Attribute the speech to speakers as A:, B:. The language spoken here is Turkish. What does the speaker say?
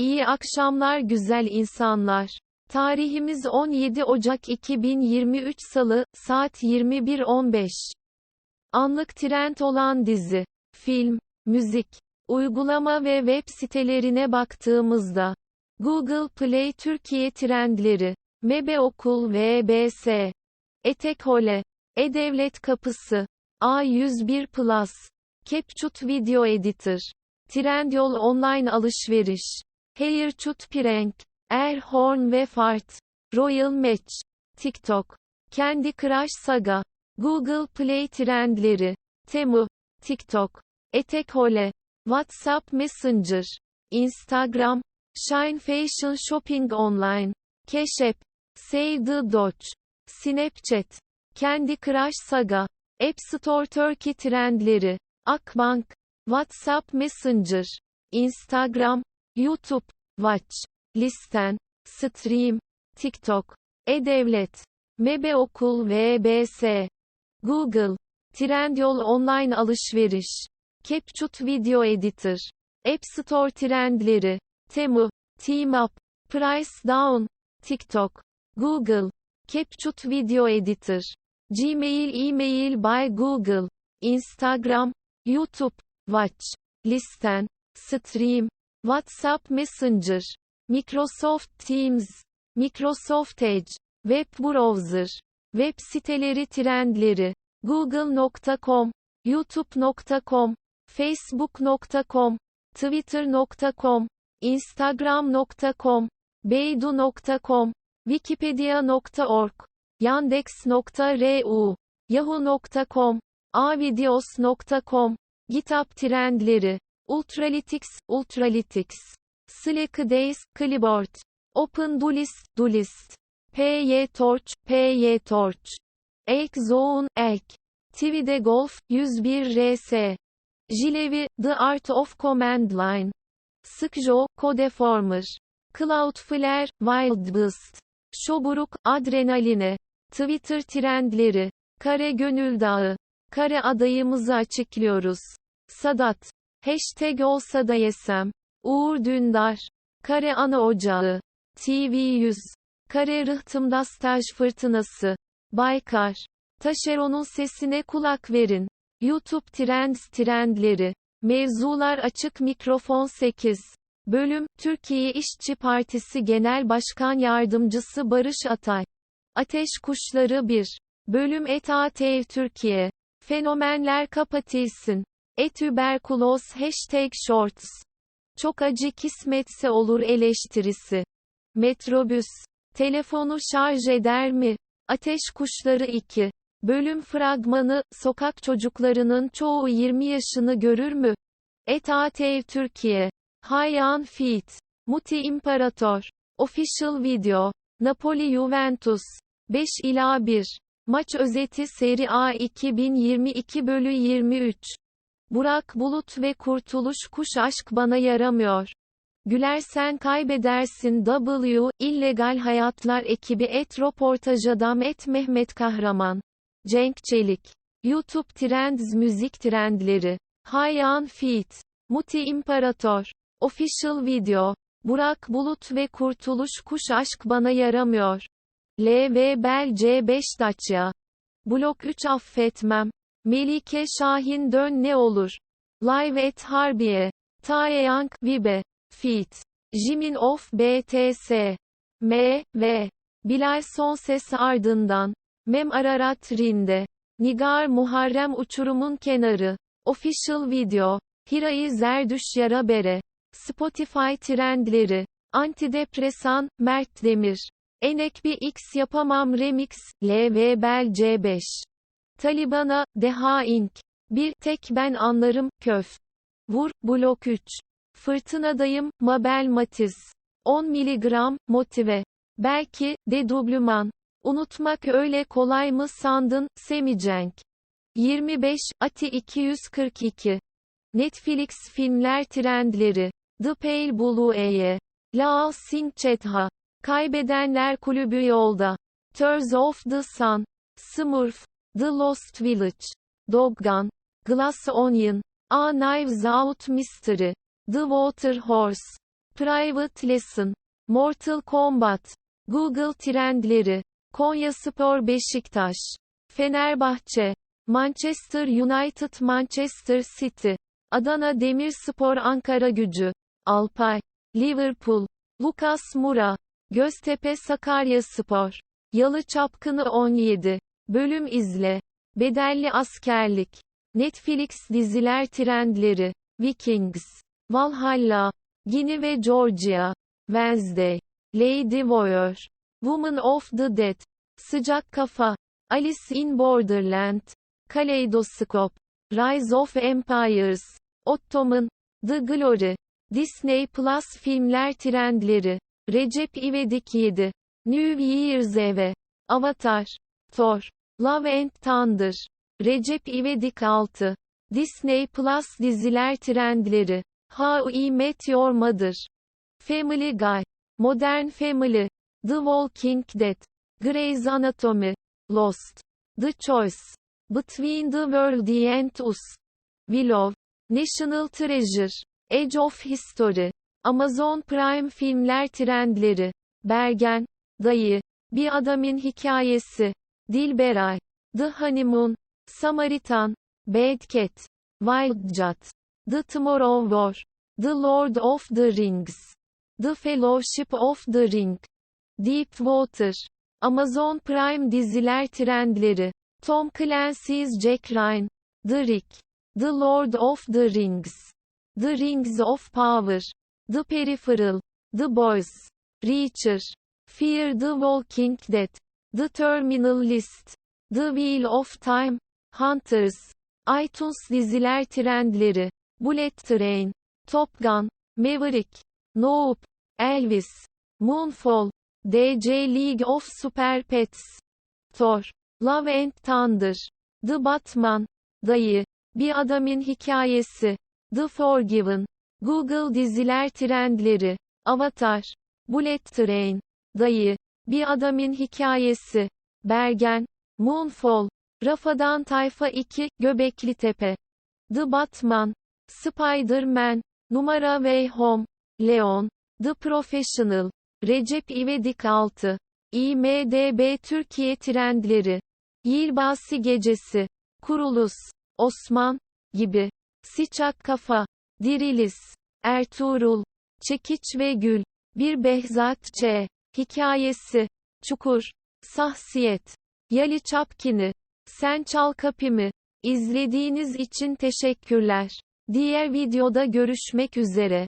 A: İyi akşamlar güzel insanlar. Tarihimiz 17 Ocak 2023 Salı, saat 21.15. Anlık trend olan dizi, film, müzik, uygulama ve web sitelerine baktığımızda, Google Play Türkiye trendleri, Mebe Okul VBS, Etek Hole, E-Devlet Kapısı, A101 Plus, CapCut Video Editor, Trendyol Online Alışveriş, Haircut Prank, Airhorn ve Fart, Royal Match, TikTok, Candy Crush Saga, Google Play trendleri, Temu, TikTok, Etek Hole, WhatsApp Messenger, Instagram, Shine Fashion Shopping Online, App, Save the Dodge, Snapchat, Candy Crush Saga, App Store Turkey trendleri, Akbank, WhatsApp Messenger, Instagram, YouTube, Watch, Listen, Stream, TikTok, E-Devlet, Mebe Okul VBS, Google, Trendyol Online Alışveriş, CapCut Video Editor, App Store trendleri, Temu, TeamUp, Price Down, TikTok, Google, CapCut Video Editor, Gmail Email by Google, Instagram, YouTube, Watch, Listen, Stream, WhatsApp Messenger, Microsoft Teams, Microsoft Edge, Web Browser, web siteleri trendleri, google.com, youtube.com, facebook.com, twitter.com, instagram.com, beidu.com, wikipedia.org, yandex.ru, yahoo.com, avideos.com, GitHub trendleri, Ultralytics, Ultralytics, Slackdays, Clipboard, OpenDuList, Dulist, PyTorch, PyTorch, Elk Elk, TV'de Golf, 101RS, Jilevi, The Art of Command Line, Skjo, Codeformer, Cloudflare, Wildbeast, Şoburuk, Adrenaline, Twitter trendleri, Kare Gönül Dağı, Kare adayımızı açıklıyoruz. Sadat, Hashtag olsa da yesem, Uğur Dündar, Kare Ana Ocağı, TV100, Kare Rıhtımda Staj Fırtınası, Baykar, Taşeron'un sesine kulak verin. YouTube Trends Trendleri, Mevzular Açık Mikrofon 8. Bölüm, Türkiye İşçi Partisi Genel Başkan Yardımcısı Barış Atay. Ateş Kuşları 1. Bölüm ETATEV Türkiye. Fenomenler kapatılsın. Etüberkuloz Hashtag Shorts. Çok acı kismetse olur eleştirisi. Metrobüs. Telefonu şarj eder mi? Ateş Kuşları 2. Bölüm fragmanı, sokak çocuklarının çoğu 20 yaşını görür mü? ETATEV Türkiye. Hayan Feet. Muti İmparator. Official Video. Napoli Juventus. 5 ila 1. Maç özeti Seri A 2022 bölü 23. Burak Bulut ve Kurtuluş Kuş aşk bana yaramıyor. Gülersen kaybedersin W, illegal hayatlar ekibi et röportaj adam et Mehmet Kahraman. Cenk Çelik. YouTube Trends müzik trendleri. Hayan Feet. Muti İmparator. Official Video. Burak Bulut ve Kurtuluş Kuş aşk bana yaramıyor. LV Bel C5 Dacia. Blok 3 affetmem. Melike Şahin dön ne olur. Live et Harbiye. Taeyang, Vibe. Fit. Jimin of BTS. M, V. Bilal son ses ardından. Mem Ararat Rinde. Nigar Muharrem Uçurumun Kenarı. Official Video. Hira'yı Zerdüş Yara Bere. Spotify trendleri. Antidepresan, Mert Demir. Enek bir X yapamam remix, LV Bel C5. Taliban'a, Deha Inc. Bir tek ben anlarım, köf. Vur, blok 3. Fırtınadayım, Mabel Matiz. 10 miligram, motive. Belki, dedublüman. Unutmak öyle kolay mı sandın, Semicenk. 25, Ati 242. Netflix filmler trendleri. The Pale Blue Lao Singh Chetha. Kaybedenler Kulübü yolda. Tears of the Sun. Smurf. The Lost Village. Doggun. Glass Onion. A Knives Out Mystery. The Water Horse. Private Lesson, Mortal Kombat, Google trendleri, Konyaspor Beşiktaş, Fenerbahçe, Manchester United Manchester City, Adana Demirspor Ankara Gücü, Alpay, Liverpool, Lucas Moura, Göztepe Sakaryaspor, Yalı Çapkını 17, bölüm izle, Bedelli Askerlik, Netflix diziler trendleri, Vikings, Valhalla, Gini ve Georgia, Wednesday, Lady Warrior, Woman of the Dead, Sıcak Kafa, Alice in Borderland, Kaleidoscope, Rise of Empires, Ottoman, The Glory, Disney Plus filmler trendleri, Recep İvedik 7, New Year's Eve, Avatar, Thor, Love and Thunder, Recep İvedik 6, Disney Plus diziler trendleri, How I Met Your Mother, Family Guy, Modern Family, The Walking Dead, Grey's Anatomy, Lost, The Choice, Between the World and Us, Willow, National Treasure, Edge of History, Amazon Prime filmler trendleri, Bergen, Dayı, Bir Adamın Hikayesi, Dilberay, The Honeymoon, Samaritan, Bad Cat, Wildcat, The Tomorrow War, The Lord of the Rings, The Fellowship of the Ring, Deep Water, Amazon Prime diziler trendleri, Tom Clancy's Jack Ryan, The Rick, The Lord of the Rings, The Rings of Power, The Peripheral, The Boys, Reacher, Fear the Walking Dead, The Terminal List, The Wheel of Time, Hunters, iTunes diziler trendleri, Bullet Train, Top Gun, Maverick, Nope, Elvis, Moonfall, DC League of Super Pets, Thor, Love and Thunder, The Batman, Dayı, Bir Adamın Hikayesi, The Forgiven, Google diziler trendleri, Avatar, Bullet Train, Dayı, Bir Adamın Hikayesi, Bergen, Moonfall, Rafadan Tayfa 2, Göbekli Tepe, The Batman, Spider-Man, Numara Way Home, Leon, The Professional, Recep İvedik 6, IMDB Türkiye trendleri, Yılbasi Gecesi, Kurulus, Osman, gibi, Sıcak Kafa, Dirilis, Ertuğrul, Çekiç ve Gül, Bir Behzat Ç. Hikayesi, Çukur, Sahsiyet, Yali Çapkini, Sen Çal Kapımı, İzlediğiniz için teşekkürler. Diğer videoda görüşmek üzere.